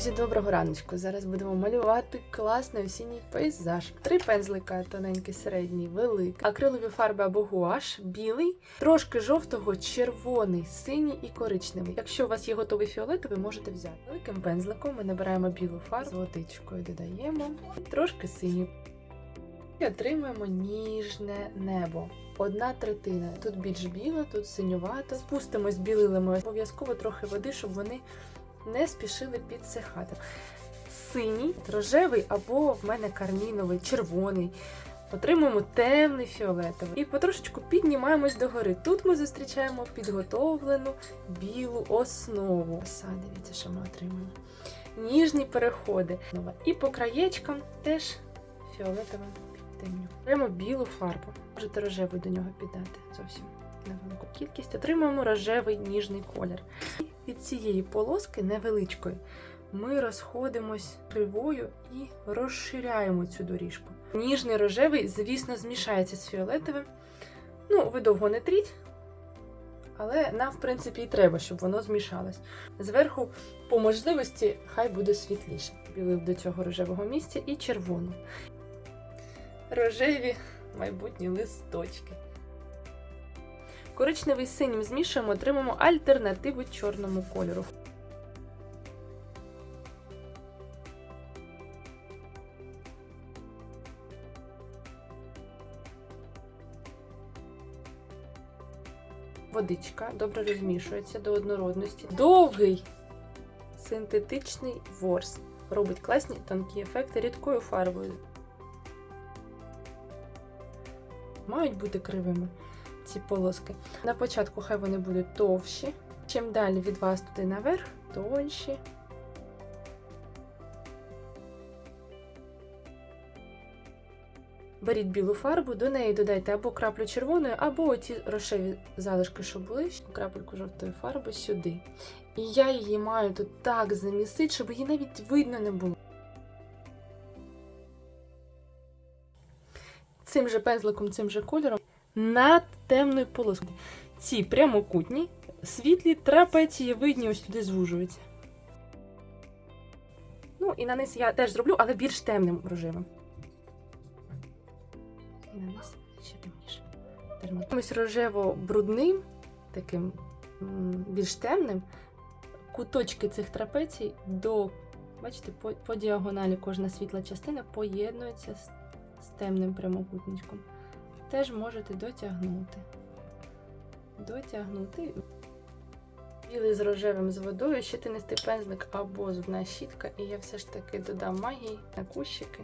Друзі, доброго раночку. Зараз будемо малювати класний осінній пейзаж. Три пензлика, тоненький, середній, великий, акрилові фарби або гуаш, білий, трошки жовтого, червоний, синій і коричневий. Якщо у вас є готовий фіолетовий, можете взяти. Великим пензликом ми набираємо білу фарбу, з водичкою додаємо, трошки синю. І отримуємо ніжне небо. Одна третина. Тут більш біло, тут синювато. Спустимось білилами. Обов'язково трохи води, щоб вони не спішили підсихати. Синій, рожевий або в мене карміновий, червоний. Отримуємо темний фіолетовий. І потрошечку піднімаємось догори. Тут ми зустрічаємо підготовлену білу основу. Оса, дивіться, що ми отримуємо. Ніжні переходи. І по краєчкам теж фіолетовим підтемню. Беремо білу фарбу. Можете рожевий до нього піддати зовсім невелику кількість. Отримуємо рожевий ніжний колір. Від цієї полоски невеличкої ми розходимось кривою і розширяємо цю доріжку. Ніжний рожевий, звісно, змішається з фіолетовим. Ну, ви довго не тріть, але нам, в принципі, і треба, щоб воно змішалось. Зверху, по можливості, хай буде світліше. Білив до цього рожевого місця і червону. Рожеві майбутні листочки. Коричневий з синім змішуємо, отримаємо альтернативу чорному кольору. Водичка добре розмішується до однородності. Довгий синтетичний ворс робить класні тонкі ефекти рідкою фарбою. Мають бути кривими ці полоски. На початку хай вони будуть товщі. Чим далі від вас туди наверх, тонші. Беріть білу фарбу, до неї додайте або краплю червоної, або оці рошеві залишки, що були, крапельку жовтої фарби сюди. І я її маю тут так замісити, щоб її навіть видно не було. Цим же пензликом, цим же кольором над темною полоскою. Ці прямокутні, світлі трапеції видні ось туди звужуються. Ну, і на низ я теж зроблю, але більш темним рожевим. І на низ ще темніше. Ось рожево-брудним, таким більш темним, куточки цих трапецій до, бачите, по, по діагоналі кожна світла частина поєднується з, з темним прямокутничком теж можете дотягнути. Дотягнути. Білий з рожевим з водою, ще тинистий пензлик або зубна щітка, і я все ж таки додам магії на кущики.